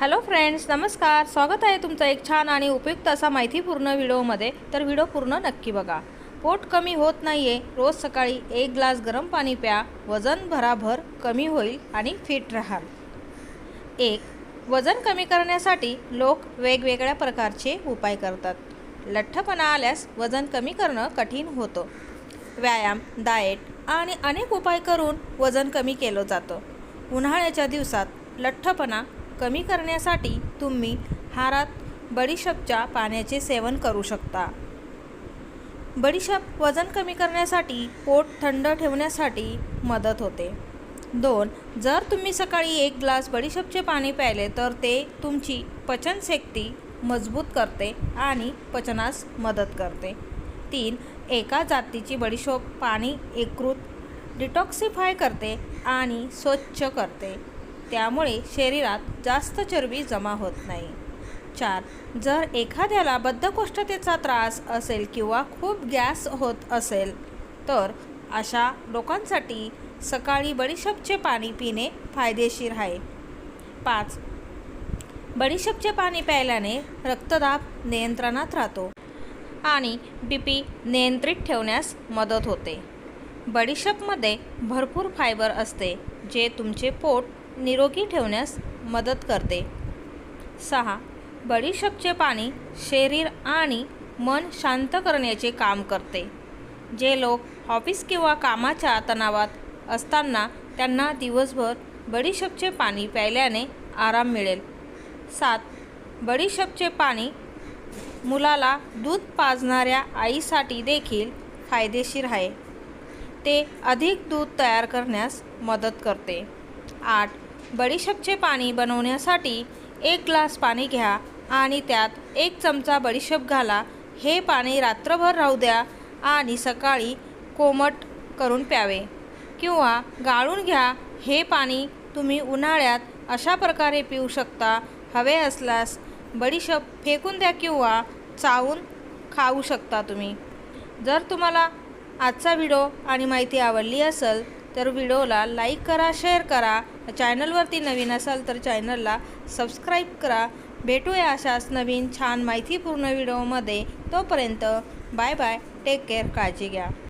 Hello friends नमस्कार. स्वागत आहे तुमचं एक छान आणि उपयुक्त असा माहितीपूर्ण व्हिडिओमध्ये. तर व्हिडिओ पूर्ण नक्की बघा. पोट कमी होत नाही आहे रोज सकाळी एक ग्लास गरम पाणी प्या वजन भराभर कमी होईल आणि फिट राहाल. एक वजन कमी करण्यासाठी लोक वेगवेगळ्या प्रकारचे उपाय करतात. लठ्ठपणा आल्यास वजन कमी करणं कठीण होतं. व्यायाम डाएट आणि अनेक उपाय करून वजन कमी केलं जातं. उन्हाळ्याच्या दिवसात लठ्ठपणा कमी करण्यासाठी तुम्ही हारात बडीशेपच्या पाण्याचे सेवन करू शकता. बडीशप वजन कमी करण्यासाठी पोट थंड ठेवण्यासाठी मदत होते. दोन जर तुम्ही सकाळी एक ग्लास बडीशेपचे पाणी प्यायले तर ते तुमची पचनशक्ती मजबूत करते आणि पचनास मदत करते. तीन एका जातीची बडीशोप पाणी एकरूत डिटॉक्सिफाय करते आणि स्वच्छ करते. त्यामुळे शरीरात जास्त चरबी जमा होत नाही. चार जर एखाद्याला बद्धकोष्ठतेचा त्रास असेल किंवा खूप गॅस होत असेल तर अशा लोकांसाठी सकाळी बडीशेपचे पाणी पिणे फायदेशीर आहे. पाच बडीशेपचे पाणी प्यायल्याने रक्तदाब नियंत्रणात राहतो आणि बी पी नियंत्रित ठेवण्यास मदत होते. बडीशेपमध्ये भरपूर फायबर असते जे तुमचे पोट निरोगी ठेवण्यास मदत करते. सहा. बडीशेपचे पाणी शरीर आणि मन शांत करण्याचे काम करते. जे लोक ऑफिस किंवा कामाच्या तणावात असताना त्यांना दिवसभर बडीशेपचे पाणी प्यायल्याने आराम मिळेल. सात. बडीशेपचे पाणी मुलाला दूध पाजणाऱ्या आईसाठी देखील फायदेशीर आहे. ते अधिक दूध तयार करण्यास मदत करते. आठ. बडीशेपचे पाणी बनवण्यासाठी एक ग्लास पाणी घ्या आणि त्यात एक चमचा बडीशेप घाला. हे पाणी रात्रभर राहू द्या आणि सकाळी कोमट करून प्यावे. किंवा गाळून घ्या. हे पाणी तुम्ही उन्हाळ्यात अशा प्रकारे पिऊ शकता. हवे असल्यास बडीशेप फेकून द्या किंवा चावून खाऊ शकता तुम्ही. जर तुम्हाला आजचा व्हिडिओ आणि माहिती आवडली असेल तर व्हिडिओला लाईक करा शेअर करा. चॅनलवरती नवीन असाल तर चॅनलला सबस्क्राईब करा. भेटूया अशाच नवीन छान माहितीपूर्ण व्हिडिओमध्ये. तोपर्यंत बाय बाय टेक केअर काळजी घ्या.